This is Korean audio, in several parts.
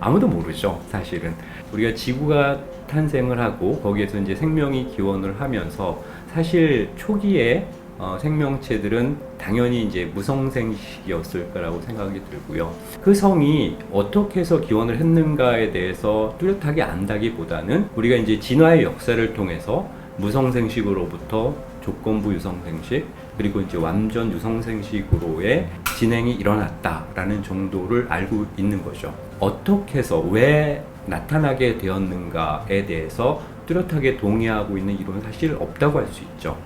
아무도 모르죠, 사실은. 우리가 지구가 탄생을 하고 거기에서 이제 생명이 기원을 하면서 사실 초기에 어, 생명체들은 당연히 이제 무성생식이었을 거라고 생각이 들고요. 그 성이 어떻게 해서 기원을 했는가에 대해서 뚜렷하게 안다기보다는 우리가 이제 진화의 역사를 통해서 무성생식으로부터 조건부 유성생식 그리고 이제 완전 유성생식으로의 진행이 일어났다라는 정도를 알고 있는 거죠. 어떻게 해서 왜 나타나게 되었는가에 대해서 뚜렷하게 동의하고 있는 이론은 사실 없다고 할 수 있죠.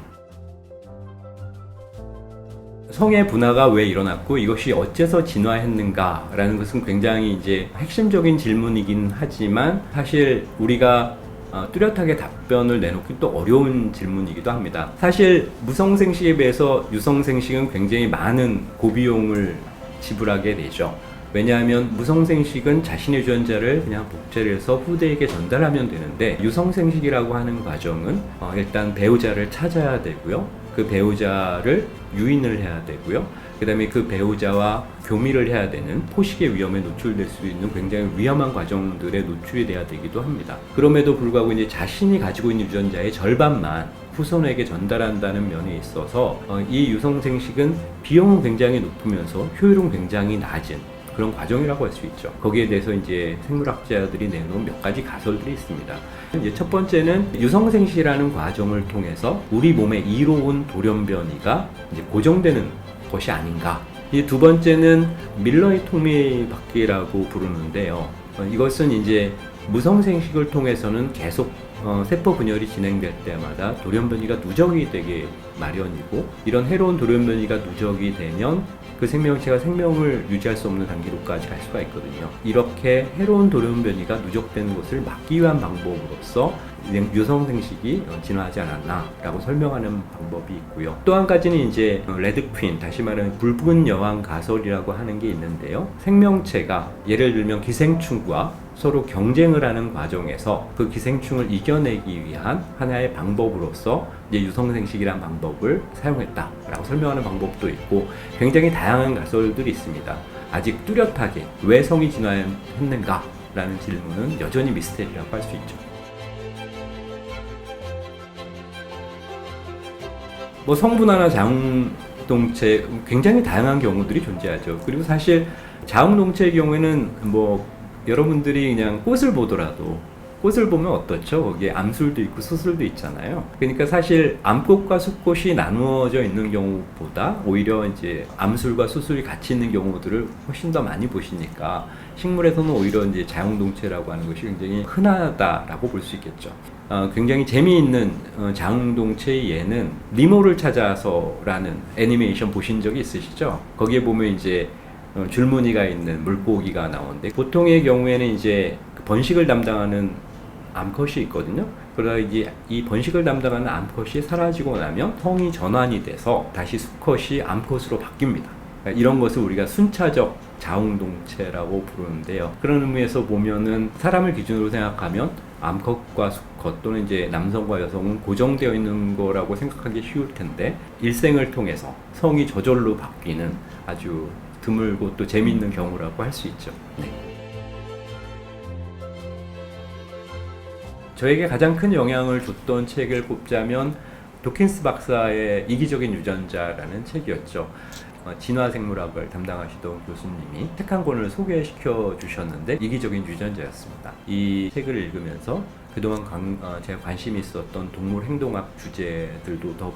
성의 분화가 왜 일어났고 이것이 어째서 진화했는가라는 것은 굉장히 이제 핵심적인 질문이긴 하지만 사실 우리가 어, 뚜렷하게 답변을 내놓기 또 어려운 질문이기도 합니다. 사실 무성생식에 비해서 유성생식은 굉장히 많은 고비용을 지불하게 되죠. 왜냐하면 무성생식은 자신의 유전자를 그냥 복제를 해서 후대에게 전달하면 되는데 유성생식이라고 하는 과정은 어, 일단 배우자를 찾아야 되고요. 그 배우자를 유인을 해야 되고요. 그 다음에 그 배우자와 교미를 해야 되는 포식의 위험에 노출될 수 있는 굉장히 위험한 과정들에 노출이 돼야 되기도 합니다. 그럼에도 불구하고 이제 자신이 가지고 있는 유전자의 절반만 후손에게 전달한다는 면에 있어서 어, 이 유성생식은 비용은 굉장히 높으면서 효율은 굉장히 낮은 그런 과정이라고 할 수 있죠. 거기에 대해서 이제 생물학자들이 내놓은 몇 가지 가설들이 있습니다. 이제 첫 번째는 유성생식이라는 과정을 통해서 우리 몸의 이로운 돌연변이가 이제 고정되는 것이 아닌가. 이 두 번째는 밀러의 통밀 바퀴라고 부르는데요. 어, 이것은 이제 무성생식을 통해서는 계속 어, 세포 분열이 진행될 때마다 돌연변이가 누적이 되게 마련이고 이런 해로운 돌연변이가 누적이 되면 그 생명체가 생명을 유지할 수 없는 단계로까지 갈 수가 있거든요. 이렇게 해로운 돌연변이가 누적되는 것을 막기 위한 방법으로서 유성 생식이 어, 진화하지 않았나라고 설명하는 방법이 있고요. 또 한 가지는 이제 어, 레드퀸, 다시 말하면 붉은 여왕 가설이라고 하는 게 있는데요. 생명체가 예를 들면 기생충과 서로 경쟁을 하는 과정에서 그 기생충을 이겨내기 위한 하나의 방법으로서 이제 유성생식이라는 방법을 사용했다라고 설명하는 방법도 있고 굉장히 다양한 가설들이 있습니다. 아직 뚜렷하게 왜 성이 진화했는가라는 질문은 여전히 미스테리라고 할 수 있죠. 뭐 성분화나 자웅동체 굉장히 다양한 경우들이 존재하죠. 그리고 사실 자웅동체의 경우에는 뭐 여러분들이 그냥 꽃을 보더라도 꽃을 보면 어떻죠? 거기에 암술도 있고 수술도 있잖아요. 그러니까 사실 암꽃과 수꽃이 나누어져 있는 경우보다 오히려 이제 암술과 수술이 같이 있는 경우들을 훨씬 더 많이 보시니까 식물에서는 오히려 이제 자웅동체라고 하는 것이 굉장히 흔하다라고 볼 수 있겠죠. 어, 굉장히 재미있는 어, 자웅동체의 예는 니모를 찾아서라는 애니메이션 보신 적이 있으시죠? 거기에 보면 이제 어, 줄무늬가 있는 물고기가 나오는데 보통의 경우에는 이제 그 번식을 담당하는 암컷이 있거든요. 그러다 이제 이 번식을 담당하는 암컷이 사라지고 나면 성이 전환이 돼서 다시 수컷이 암컷으로 바뀝니다. 그러니까 이런 것을 우리가 순차적 자웅동체라고 부르는데요. 그런 의미에서 보면은 사람을 기준으로 생각하면 암컷과 수컷 또는 이제 남성과 여성은 고정되어 있는 거라고 생각하기 쉬울 텐데 일생을 통해서 성이 저절로 바뀌는 아주 드물고 또 재미있는 경우라고 할 수 있죠. 네. 저에게 가장 큰 영향을 줬던 책을 꼽자면 도킨스 박사의 이기적인 유전자라는 책이었죠. 어, 진화생물학을 담당하시던 교수님이 책 한 권을 소개시켜 주셨는데 이기적인 유전자였습니다. 이 책을 읽으면서 그동안 관, 어, 제가 관심이 있었던 동물 행동학 주제들도 더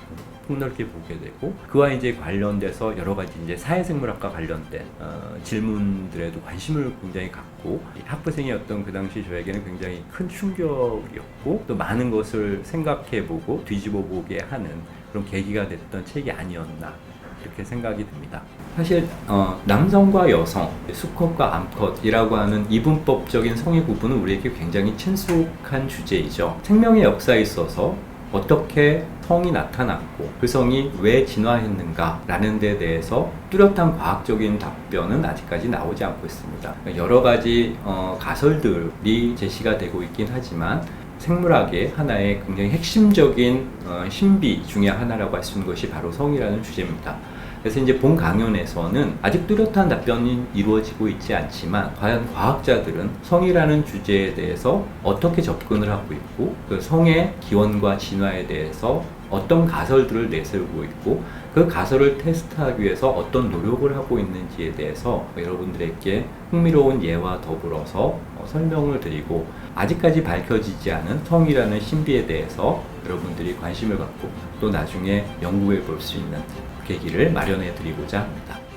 폭넓게 보게 되고 그와 이제 관련돼서 여러 가지 이제 사회생물학과 관련된 어, 질문들에도 관심을 굉장히 갖고 학부생이었던 그 당시 저에게는 굉장히 큰 충격이었고 또 많은 것을 생각해보고 뒤집어보게 하는 그런 계기가 됐던 책이 아니었나 이렇게 생각이 듭니다. 사실 어, 남성과 여성, 수컷과 암컷이라고 하는 이분법적인 성의 구분은 우리에게 굉장히 친숙한 주제이죠. 생명의 역사에 있어서 어떻게 성이 나타났고 그 성이 왜 진화했는가라는 데 대해서 뚜렷한 과학적인 답변은 아직까지 나오지 않고 있습니다. 여러 가지 어, 가설들이 제시가 되고 있긴 하지만 생물학의 하나의 굉장히 핵심적인 어, 신비 중의 하나라고 할 수 있는 것이 바로 성이라는 주제입니다. 그래서 이제 본 강연에서는 아직 뚜렷한 답변이 이루어지고 있지 않지만 과연 과학자들은 성이라는 주제에 대해서 어떻게 접근을 하고 있고 그 성의 기원과 진화에 대해서 어떤 가설들을 내세우고 있고 그 가설을 테스트하기 위해서 어떤 노력을 하고 있는지에 대해서 여러분들에게 흥미로운 예와 더불어서 어, 설명을 드리고 아직까지 밝혀지지 않은 성이라는 신비에 대해서 여러분들이 관심을 갖고 또 나중에 연구해 볼 수 있는 계기를 마련해 드리고자 합니다.